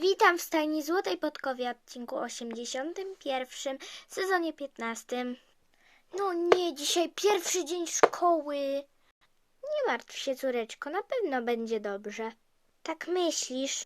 Witam w stajni Złotej Podkowie, odcinku 81, sezonie 15. No nie, dzisiaj pierwszy dzień szkoły. Nie martw się, córeczko, na pewno będzie dobrze. Tak myślisz?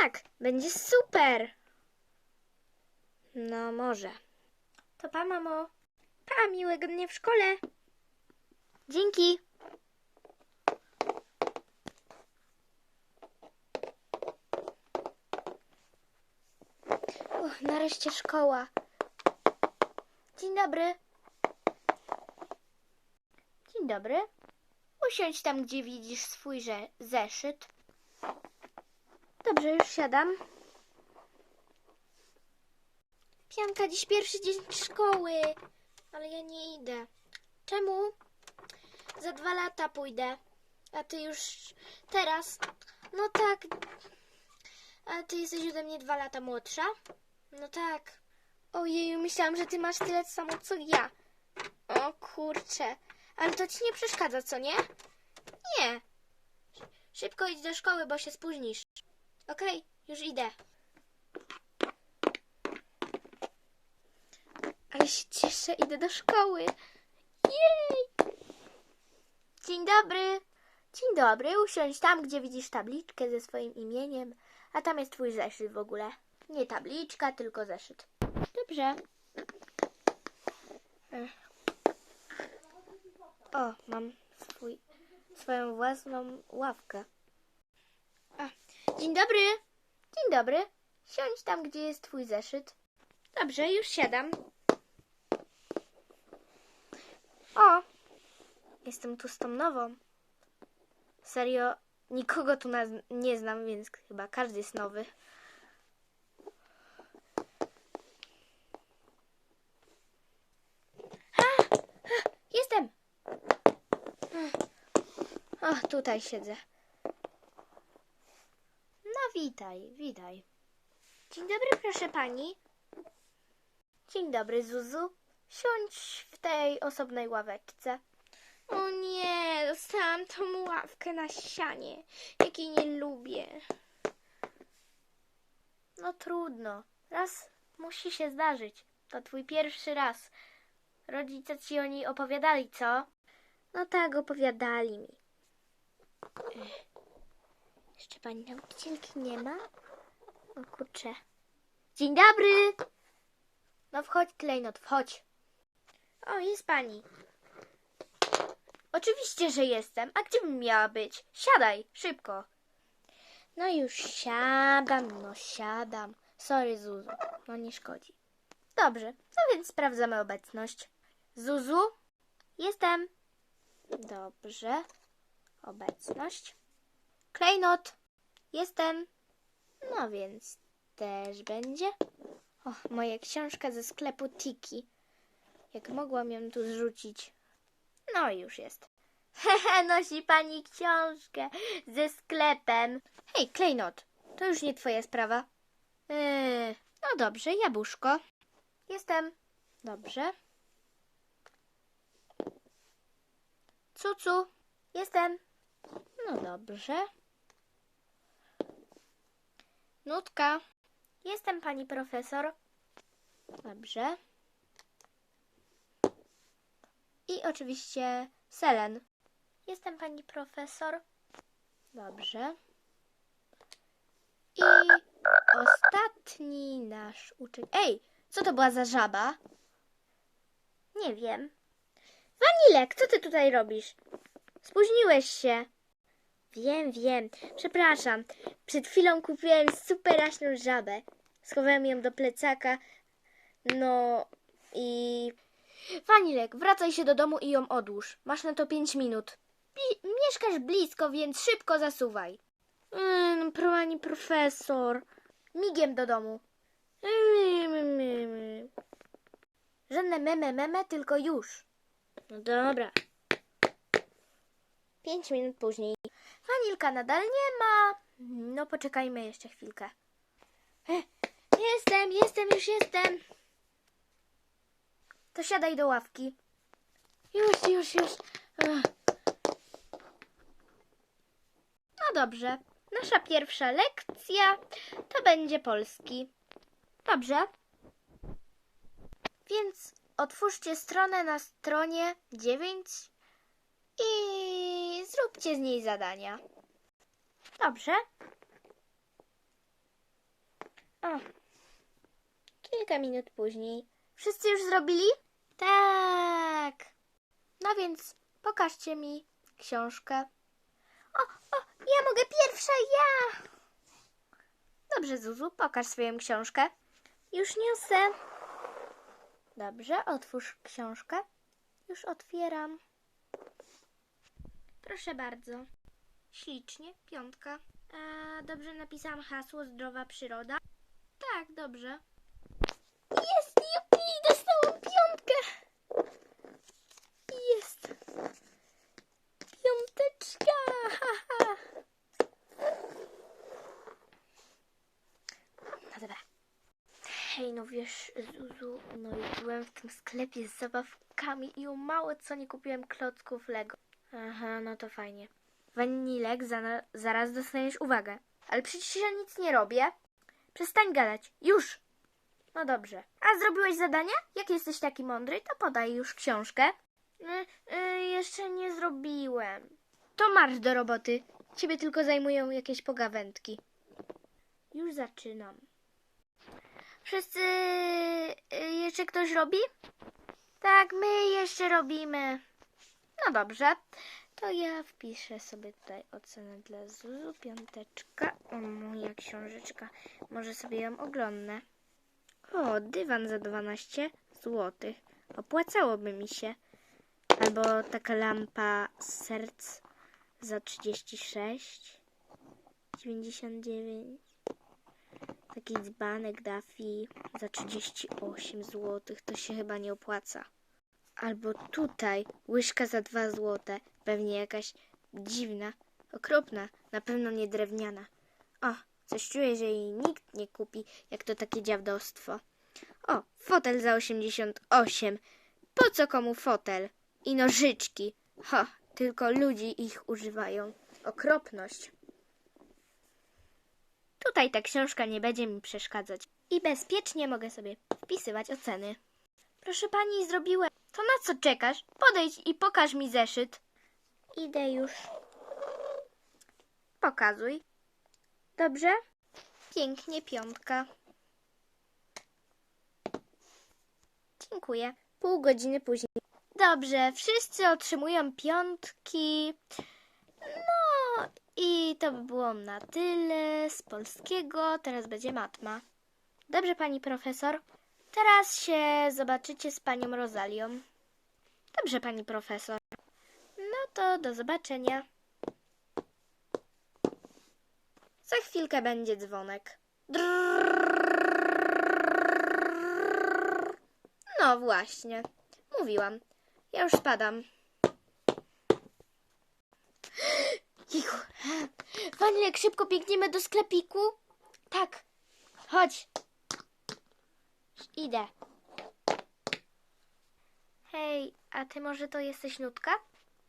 Tak, będzie super. No może. To pa, mamo. Pa, miłego dnia w szkole. Dzięki. Nareszcie szkoła. Dzień dobry. Dzień dobry. Usiądź tam, gdzie widzisz swój zeszyt. Dobrze, już siadam. Pianka, dziś pierwszy dzień szkoły. Ale ja nie idę. Czemu? Za dwa lata pójdę. A ty już teraz? No tak. A ty jesteś ode mnie dwa lata młodsza? No tak. Ojej, myślałam, że ty masz tyle samo co ja. O kurczę. Ale to ci nie przeszkadza, co nie? Nie. Szybko idź do szkoły, bo się spóźnisz. Okej, już idę. Ale się cieszę, idę do szkoły. Jej! Dzień dobry. Dzień dobry, usiądź tam, gdzie widzisz tabliczkę ze swoim imieniem, a tam jest twój zeszyt w ogóle. Nie tabliczka, tylko zeszyt. Dobrze. O, mam swój, swoją własną ławkę. Dzień dobry. Dzień dobry. Siądź tam, gdzie jest twój zeszyt. Dobrze, już siadam. O, jestem tu z tą nową. Serio, nikogo tu nie znam, więc chyba każdy jest nowy. A, a, jestem! O, tutaj siedzę. No, witaj, witaj. Dzień dobry, proszę pani. Dzień dobry, Zuzu. Siądź w tej osobnej ławeczce. O nie, dostałam tą ławkę na ścianie, jakiej nie lubię. No trudno. Raz musi się zdarzyć. To twój pierwszy raz. Rodzice ci o niej opowiadali, co? No tak, opowiadali mi. Ech. Jeszcze pani nauczycielki nie ma? O kurczę. Dzień dobry! No wchodź, Klejnot, wchodź. O, jest pani. Oczywiście, że jestem. A gdzie bym miała być? Siadaj, szybko. No już siadam, no siadam. Sorry, Zuzu. No nie szkodzi. Dobrze, no więc sprawdzamy obecność. Zuzu? Jestem. Dobrze. Obecność. Klejnot. Jestem. No więc też będzie. O, moja książka ze sklepu Tiki. Jak mogłam ją tu zrzucić? No już jest. Hehe, nosi pani książkę ze sklepem. Hej, Klejnot, to już nie twoja sprawa. Yy, no dobrze, jabłuszko. Jestem. Dobrze. Cucu. Jestem. No dobrze. Nutka. Jestem pani profesor. Dobrze. I oczywiście Selen. Jestem pani profesor. Dobrze. I ostatni nasz uczeń. Ej, co to była za żaba? Nie wiem. Wanilek, co ty tutaj robisz? Spóźniłeś się. Wiem, wiem. Przepraszam. Przed chwilą kupiłem superaśną żabę. Schowałem ją do plecaka. No i... Wanilek, wracaj się do domu i ją odłóż. Masz na to pięć minut. Pi- mieszkasz blisko, więc szybko zasuwaj. Mmm, pani profesor. Migiem do domu. Mm, Żadne meme, meme, tylko już. No dobra. Pięć minut później. Wanilka nadal nie ma. No poczekajmy jeszcze chwilkę. Jestem, jestem, już jestem. To siadaj do ławki. Już, już, już. No dobrze. Nasza pierwsza lekcja to będzie polski. Dobrze. Więc otwórzcie stronę na stronie 9 i zróbcie z niej zadania. Dobrze. O. Kilka minut później. Wszyscy już zrobili? Tak. No więc pokażcie mi książkę. O, o, ja mogę pierwsza, ja! Dobrze, Zuzu, pokaż swoją książkę. Już niosę. Dobrze, otwórz książkę. Już otwieram. Proszę bardzo. Ślicznie, piątka. A, dobrze napisałam hasło zdrowa przyroda? Tak, dobrze. Jest, jupi, dostałam piątkę. Jest. Piąteczka. ha, ha. No dobra. Hej, no wiesz, Zuzu, no i byłem w tym sklepie z zabawkami i o mało co nie kupiłem klocków Lego. Aha, no to fajnie. Wanilek, za, zaraz dostaniesz uwagę. Ale przecież ja nic nie robię. Przestań gadać. Już! No dobrze. A zrobiłeś zadania? Jak jesteś taki mądry, to podaj już książkę. Y, y, jeszcze nie zrobiłem. To marsz do roboty. Ciebie tylko zajmują jakieś pogawędki. Już zaczynam. Wszyscy... y, jeszcze ktoś robi? Tak, my jeszcze robimy. No dobrze. To ja wpiszę sobie tutaj ocenę dla Zuzu. Piąteczka. O, moja książeczka. Może sobie ją oglądnę. O, dywan za 12 zł. Opłacałoby mi się. Albo taka lampa serc za 36. 99. Taki dzbanek Daffy za 38 zł. To się chyba nie opłaca. Albo tutaj łyżka za 2 zł. Pewnie jakaś dziwna, okropna, na pewno nie drewniana. O, coś czuję, że jej nikt nie kupi, jak to takie dziadostwo. O, fotel za 88. Po co komu fotel? I nożyczki. Ha, tylko ludzi ich używają. Okropność. Tutaj ta książka nie będzie mi przeszkadzać. I bezpiecznie mogę sobie wpisywać oceny. Proszę pani, zrobiłem. To na co czekasz? Podejdź i pokaż mi zeszyt. Idę już. Pokazuj. Dobrze? Pięknie, piątka. Dziękuję. Pół godziny później. Dobrze, wszyscy otrzymują piątki. No i to by było na tyle z polskiego. Teraz będzie matma. Dobrze, pani profesor. Teraz się zobaczycie z panią Rozalią. Dobrze, pani profesor. No to do zobaczenia. Za chwilkę będzie dzwonek. Drrrr. No właśnie. Mówiłam. Ja już spadam. Jichu. Wanilek, szybko biegniemy do sklepiku? Tak. Chodź. Idę. Hej, a ty może to jesteś nutka?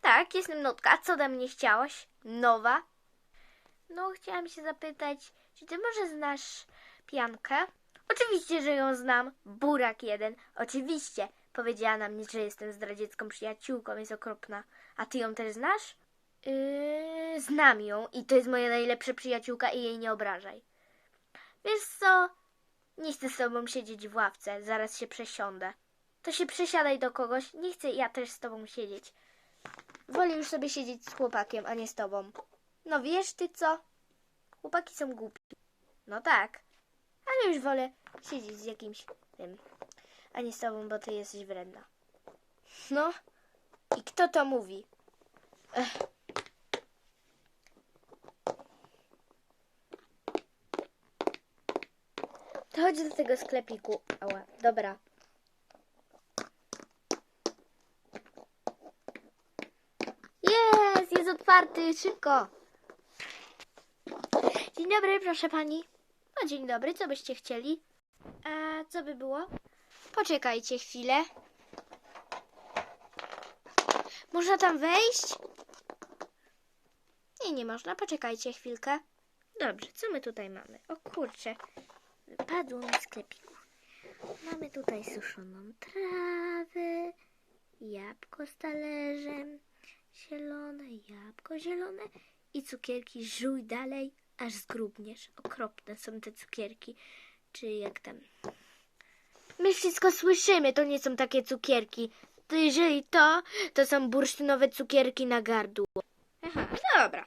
Tak, jestem nutka. A co ode mnie chciałaś? Nowa? No, chciałam się zapytać, czy ty może znasz piankę? Oczywiście, że ją znam. Burak jeden. Oczywiście. Powiedziała na mnie, że jestem zdradziecką przyjaciółką, jest okropna. A ty ją też znasz? Yy, znam ją i to jest moja najlepsza przyjaciółka i jej nie obrażaj. Wiesz co? Nie chcę z tobą siedzieć w ławce, zaraz się przesiądę. To się przesiadaj do kogoś, nie chcę ja też z tobą siedzieć. Wolę już sobie siedzieć z chłopakiem, a nie z tobą. No wiesz ty co? Chłopaki są głupi. No tak, ale już wolę siedzieć z jakimś tym, a nie z tobą, bo ty jesteś wredna. No, i kto to mówi? Ech. To chodź do tego sklepiku. Ała, dobra. Jest, jest otwarty, szybko. Dzień dobry, proszę pani. No dzień dobry, co byście chcieli? A co by było? Poczekajcie chwilę. Można tam wejść? Nie, nie można. Poczekajcie chwilkę. Dobrze, co my tutaj mamy? O kurczę, wypadło mi sklepiku. Mamy tutaj suszoną trawę, jabłko z talerzem, zielone, jabłko zielone i cukierki żuj dalej, aż zgrubniesz. Okropne są te cukierki, czy jak tam. My wszystko słyszymy, to nie są takie cukierki. To jeżeli to, to są bursztynowe cukierki na gardło. Aha, dobra.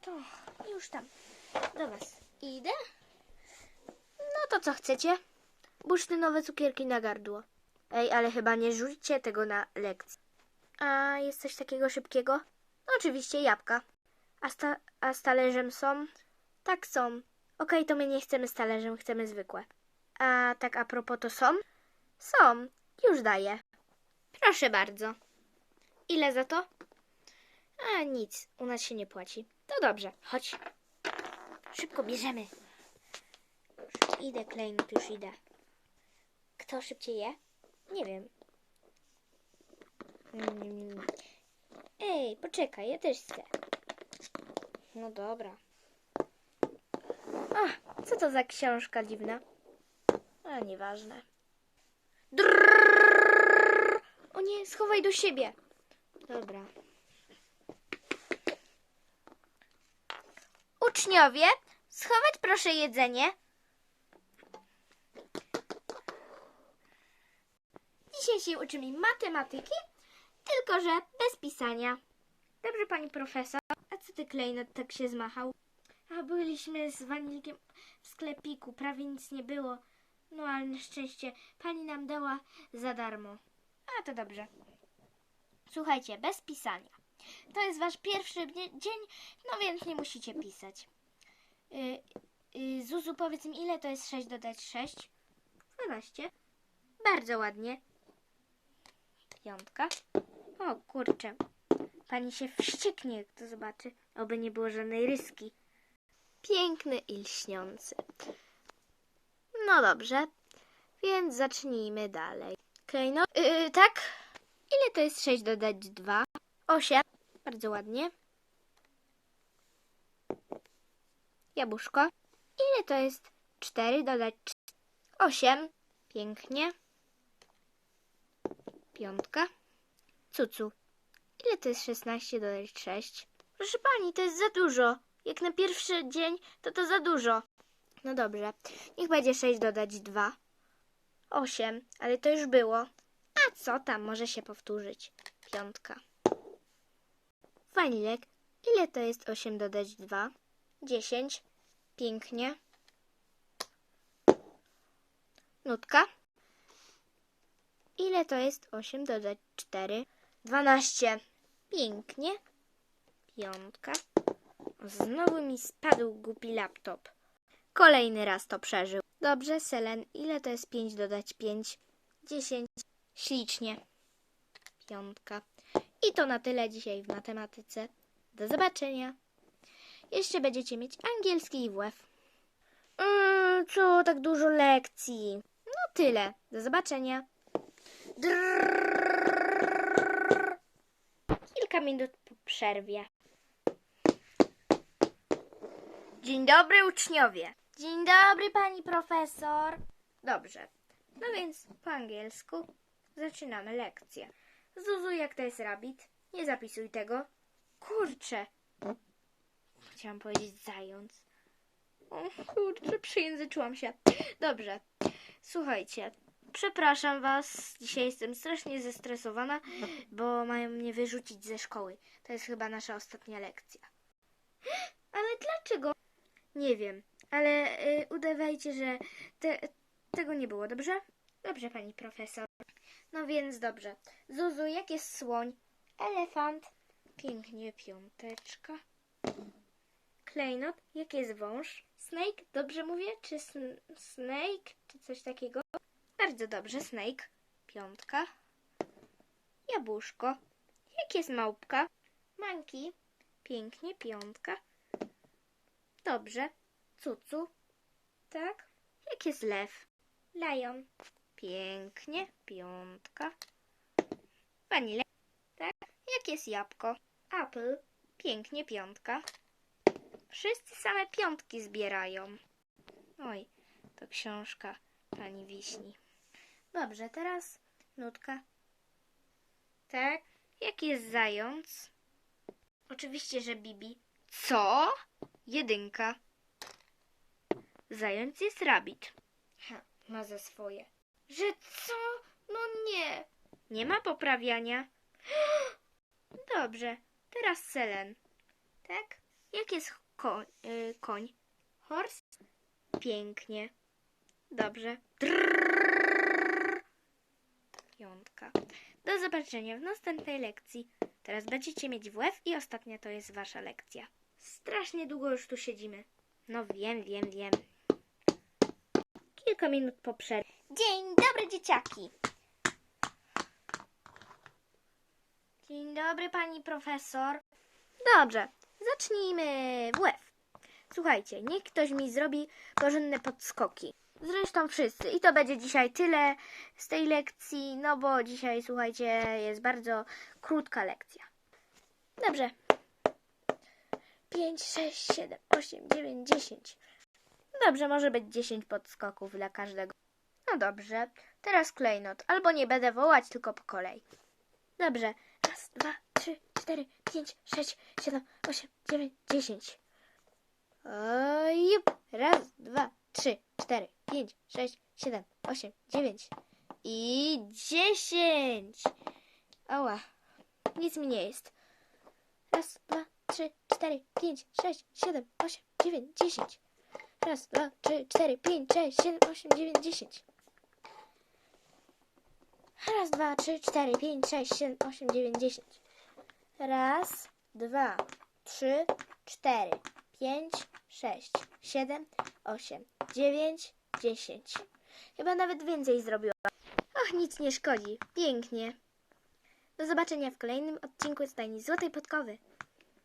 To już tam do was idę. No to co chcecie? Bursztynowe cukierki na gardło. Ej, ale chyba nie rzućcie tego na lekcję. A jest coś takiego szybkiego? No oczywiście jabłka. A, sta- a z talerzem są? Tak są. Okej, to my nie chcemy z talerzem, chcemy zwykłe. A tak a propos to są? Są. Już daję. Proszę bardzo. Ile za to? A nic, u nas się nie płaci. To dobrze, chodź. Szybko bierzemy. Idę, Klejnot, już idę. Kto szybciej je? Nie wiem. Ej, poczekaj, ja też chcę. No dobra. A, co to za książka dziwna? A, nieważne. Drrrr! O nie, schowaj do siebie. Dobra. Uczniowie, schować proszę jedzenie. Dzisiaj się uczymy matematyki, tylko że bez pisania. Dobrze, pani profesor. A co ty, Klejnot, tak się zmachał? A byliśmy z Wanilkiem w sklepiku, prawie nic nie było. No ale na szczęście pani nam dała za darmo. A to dobrze. Słuchajcie, bez pisania. To jest wasz pierwszy dzień, no więc nie musicie pisać. Y, y, Zuzu, powiedz mi, ile to jest 6 dodać 6? 12. Bardzo ładnie. Piątka. O kurczę. Pani się wścieknie, jak to zobaczy. Oby nie było żadnej ryski. Piękny i lśniący. No dobrze, więc zacznijmy dalej. Klejno, yy, tak? Ile to jest 6 dodać 2? 8. Bardzo ładnie. Jabłuszko. Ile to jest 4 dodać 8? Pięknie. Piątka. Cucu. Ile to jest 16 dodać 6? Proszę pani, to jest za dużo. Jak na pierwszy dzień, to to za dużo. No dobrze. Niech będzie 6 dodać 2. 8, ale to już było. A co tam, może się powtórzyć. Piątka. Wanilek, ile to jest 8 dodać 2? 10. Pięknie. Nutka. Ile to jest 8 dodać 4? 12. Pięknie. Piątka. Znowu mi spadł głupi laptop. Kolejny raz to przeżył. Dobrze, Selen, ile to jest 5 dodać 5? 10. Ślicznie. Piątka. I to na tyle dzisiaj w matematyce. Do zobaczenia. Jeszcze będziecie mieć angielski i WF. Mm, co tak dużo lekcji? No tyle. Do zobaczenia. Drrrr. Kilka minut po przerwie. Dzień dobry, uczniowie. Dzień dobry, pani profesor. Dobrze. No więc po angielsku zaczynamy lekcję. Zuzu, jak to jest rabbit? Nie zapisuj tego. Kurczę. Chciałam powiedzieć zając. O kurczę, przejęzyczyłam się. Dobrze. Słuchajcie, przepraszam was. Dzisiaj jestem strasznie zestresowana, bo mają mnie wyrzucić ze szkoły. To jest chyba nasza ostatnia lekcja. Ale dlaczego? Nie wiem, ale y, udawajcie, że te, tego nie było, dobrze? Dobrze, pani profesor. No więc dobrze. Zuzu, jak jest słoń? Elefant. Pięknie, piąteczka. Klejnot, jak jest wąż? Snake, dobrze mówię? Czy sn- snake, czy coś takiego? Bardzo dobrze, snake. Piątka. Jabłuszko. Jak jest małpka? Monkey. Pięknie, piątka. Dobrze. Cucu. Tak. Jak jest lew? Lion. Pięknie. Piątka. Vanille. Tak. Jak jest jabłko? Apple. Pięknie. Piątka. Wszyscy same piątki zbierają. Oj, to książka pani Wiśni. Dobrze, teraz nutka. Tak? Jaki jest zając? Oczywiście, że Bibi. Co? Jedynka. Zając jest rabbit. Ha, ma za swoje. Że co? No nie. Nie ma poprawiania. Dobrze, teraz Selen. Tak? Jak jest koń? Y, koń? Horse? Pięknie. Dobrze. Piątka. Do zobaczenia w następnej lekcji. Teraz będziecie mieć WF i ostatnia to jest wasza lekcja. Strasznie długo już tu siedzimy. No wiem, wiem, wiem. Kilka minut po przerwie. Dzień dobry, dzieciaki. Dzień dobry, pani profesor. Dobrze, zacznijmy WF. Słuchajcie, niech ktoś mi zrobi porządne podskoki. Zresztą wszyscy. I to będzie dzisiaj tyle z tej lekcji, no bo dzisiaj, słuchajcie, jest bardzo krótka lekcja. Dobrze. 5, 6, 7, 8, 9, 10. Dobrze, może być 10 podskoków dla każdego. No dobrze. Teraz klejnot. Albo nie będę wołać, tylko po kolei. Dobrze. Raz, dwa, trzy, cztery, pięć, sześć, siedem, osiem, dziewięć, dziesięć. Oj, raz, dwa, trzy, cztery, pięć, sześć, siedem, osiem, dziewięć i dziesięć. Ała, nic mi nie jest. Raz, dwa, trzy, cztery, pięć, sześć, siedem, osiem, dziewięć, dziesięć. Raz, dwa, trzy, cztery, pięć, sześć, siedem, osiem, dziewięć, dziesięć. Raz, dwa, trzy, cztery, pięć, sześć, siedem, osiem, dziewięć, dziesięć. Raz, dwa, trzy, cztery, pięć, sześć, siedem, osiem, dziewięć, dziesięć. Chyba nawet więcej zrobiłam. Och, nic nie szkodzi. Pięknie. Do zobaczenia w kolejnym odcinku Stajni Złotej Podkowy.